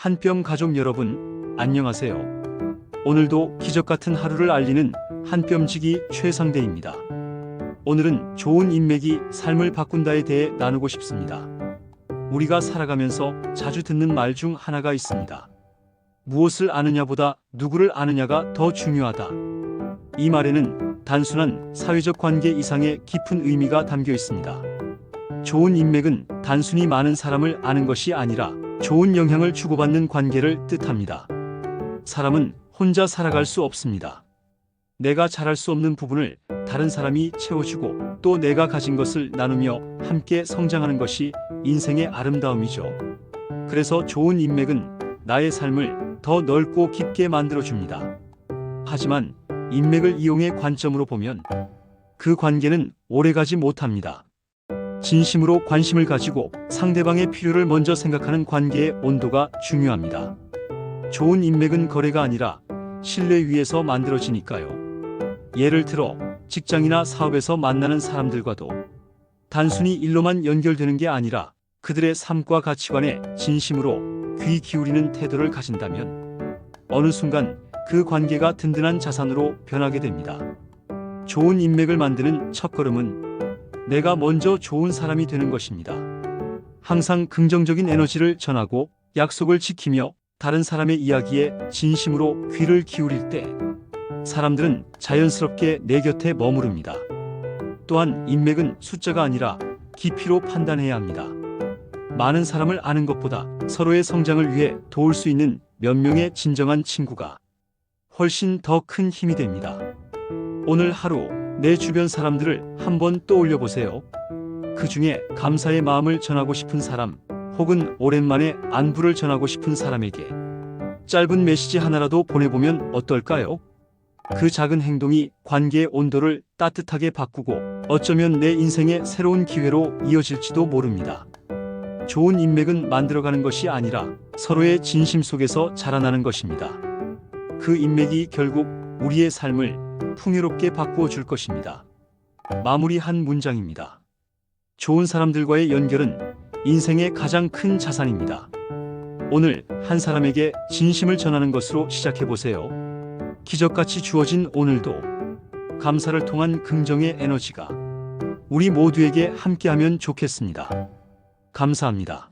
한뼘 가족 여러분, 안녕하세요. 오늘도 기적 같은 하루를 알리는 한뼘지기 최상대입니다. 오늘은 좋은 인맥이 삶을 바꾼다에 대해 나누고 싶습니다. 우리가 살아가면서 자주 듣는 말 중 하나가 있습니다. 무엇을 아느냐보다 누구를 아느냐가 더 중요하다. 이 말에는 단순한 사회적 관계 이상의 깊은 의미가 담겨 있습니다. 좋은 인맥은 단순히 많은 사람을 아는 것이 아니라 좋은 영향을 주고받는 관계를 뜻합니다. 사람은 혼자 살아갈 수 없습니다. 내가 잘할 수 없는 부분을 다른 사람이 채워주고 또 내가 가진 것을 나누며 함께 성장하는 것이 인생의 아름다움이죠. 그래서 좋은 인맥은 나의 삶을 더 넓고 깊게 만들어줍니다. 하지만 인맥을 이용해 관점으로 보면 그 관계는 오래가지 못합니다. 진심으로 관심을 가지고 상대방의 필요를 먼저 생각하는 관계의 온도가 중요합니다. 좋은 인맥은 거래가 아니라 신뢰 위에서 만들어지니까요. 예를 들어 직장이나 사업에서 만나는 사람들과도 단순히 일로만 연결되는 게 아니라 그들의 삶과 가치관에 진심으로 귀 기울이는 태도를 가진다면 어느 순간 그 관계가 든든한 자산으로 변하게 됩니다. 좋은 인맥을 만드는 첫걸음은 내가 먼저 좋은 사람이 되는 것입니다. 항상 긍정적인 에너지를 전하고 약속을 지키며 다른 사람의 이야기에 진심으로 귀를 기울일 때 사람들은 자연스럽게 내 곁에 머무릅니다. 또한 인맥은 숫자가 아니라 깊이로 판단해야 합니다. 많은 사람을 아는 것보다 서로의 성장을 위해 도울 수 있는 몇 명의 진정한 친구가 훨씬 더 큰 힘이 됩니다. 오늘 하루 내 주변 사람들을 한번 떠올려 보세요. 그 중에 감사의 마음을 전하고 싶은 사람, 혹은 오랜만에 안부를 전하고 싶은 사람에게 짧은 메시지 하나라도 보내보면 어떨까요? 그 작은 행동이 관계의 온도를 따뜻하게 바꾸고 어쩌면 내 인생의 새로운 기회로 이어질지도 모릅니다. 좋은 인맥은 만들어가는 것이 아니라 서로의 진심 속에서 자라나는 것입니다. 그 인맥이 결국 우리의 삶을 풍요롭게 바꾸어 줄 것입니다. 마무리 한 문장입니다. 좋은 사람들과의 연결은 인생의 가장 큰 자산입니다. 오늘 한 사람에게 진심을 전하는 것으로 시작해 보세요. 기적같이 주어진 오늘도 감사를 통한 긍정의 에너지가 우리 모두에게 함께하면 좋겠습니다. 감사합니다.